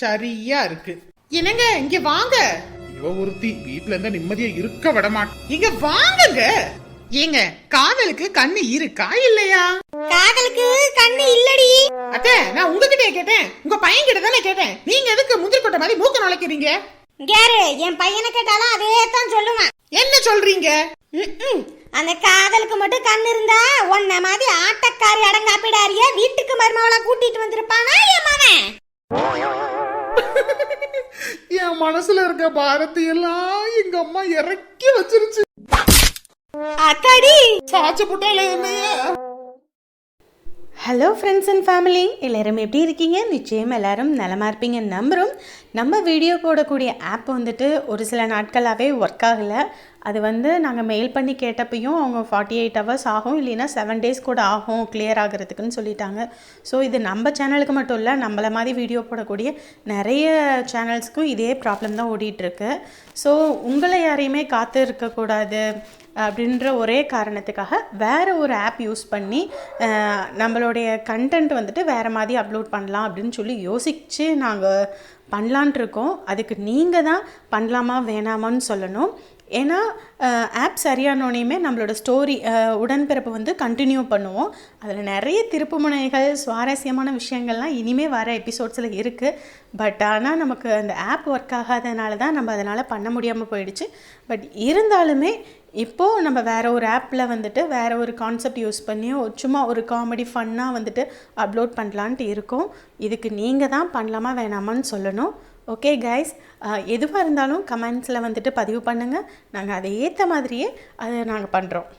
சரியா இருக்கு. என்னங்க இங்க வாங்க. இவ ஒருத்தி வீட்டுல இருந்தா நிம்மதியா இருக்க விட மாட்டேன் இங்க வாங்குங்க. ஏங்க காதலுக்கு கண்ணு இருக்கா இல்லையா? காதலுக்கு கண்ணு இல்லடி. அத்தை நான் உங்ககிட்டயே கேட்டேன். உங்க பையன் கிட்ட தானே கேட்டேன். நீங்க எதுக்கு முந்திரி கொட்டை மாதிரி மூக்க நுழைக்கிறீங்க? யாரு? என் பையனை கேட்டாலும் அதே தான் சொல்லுவான். என்ன சொல்றீங்க. அந்த காதலுக்கு மட்டும் கண்ணு இருந்தா உன்ன மாதிரி ஆட்டக்காரி அடங்காப்பிடாரிய வீட்டுக்கு மருமவளா கூட்டிட்டு வந்திருப்பானா என் மகன்? என் மனசுல இருக்க பாரத்தை எல்லாம் எங்க அம்மா இறக்கி வச்சிருச்சு. அக்காடி! சாச்சு புட்டால என்னைய? ஹலோ ஃப்ரெண்ட்ஸ் அண்ட் ஃபேமிலி எல்லாரும் எப்படி இருக்கீங்க? நிச்சயம் எல்லாரும் நலமாக இருப்பீங்க. நம்புகிறோம் நம்ம வீடியோ போடக்கூடிய ஆப் வந்துட்டு ஒரு சில நாட்களாகவே ஒர்க் ஆகலை. அது வந்து நாங்கள் மெயில் பண்ணி கேட்டப்பையும் அவங்க ஃபார்ட்டி எயிட் ஹவர்ஸ் ஆகும் இல்லைன்னா செவன் டேஸ் கூட ஆகும் கிளியர் ஆகிறதுக்குன்னு சொல்லிட்டாங்க. ஸோ இது நம்ம சேனலுக்கு மட்டும் இல்லை நம்மளை மாதிரி வீடியோ போடக்கூடிய நிறைய சேனல்ஸ்க்கும் இதே ப்ராப்ளம் தான் ஓடிட்டுருக்கு. ஸோ உங்களை யாரையுமே காத்து இருக்கக்கூடாது அப்படின்ற ஒரே காரணத்துக்காக வேறு ஒரு ஆப் யூஸ் பண்ணி நம்மளுடைய கண்டென்ட் வந்துட்டு வேறு மாதிரி அப்லோட் பண்ணலாம் அப்படின்னு சொல்லி யோசித்து நாங்கள் பண்ணலான்ட்டு இருக்கோம் அதுக்கு நீங்கள் தான் பண்ணலாமா வேணாமான்னு சொல்லணும். ஏன்னா ஆப் சரியானோனையுமே நம்மளோட ஸ்டோரி உடன்பிறப்பு வந்து கண்டினியூ பண்ணுவோம். அதில் நிறைய திருப்புமுனைகள் சுவாரஸ்யமான விஷயங்கள்லாம் இனிமே வர எபிசோட்ஸில் இருக்குது பட் ஆனால் நமக்கு அந்த ஆப் ஒர்க் ஆகாதனால தான் நம்ம அதனால் பண்ண முடியாமல் போயிடுச்சு. பட் இருந்தாலுமே இப்போது நம்ம வேற ஒரு ஆப்பில் வந்துட்டு வேறு ஒரு கான்செப்ட் யூஸ் பண்ணி சும்மா ஒரு காமெடி ஃபன்னாக வந்துட்டு அப்லோட் பண்ணலான்ட்டு இருக்கோம். இதுக்கு நீங்கள் தான் பண்ணலாமா வேணாமான்னு சொல்லணும். ஓகே கைஸ் எதுவாக இருந்தாலும் கமெண்ட்ஸில் வந்துட்டு பதிவு பண்ணுங்கள் நாங்கள் அதை ஏற்ற மாதிரியே அதை நாங்கள் பண்ணுறோம்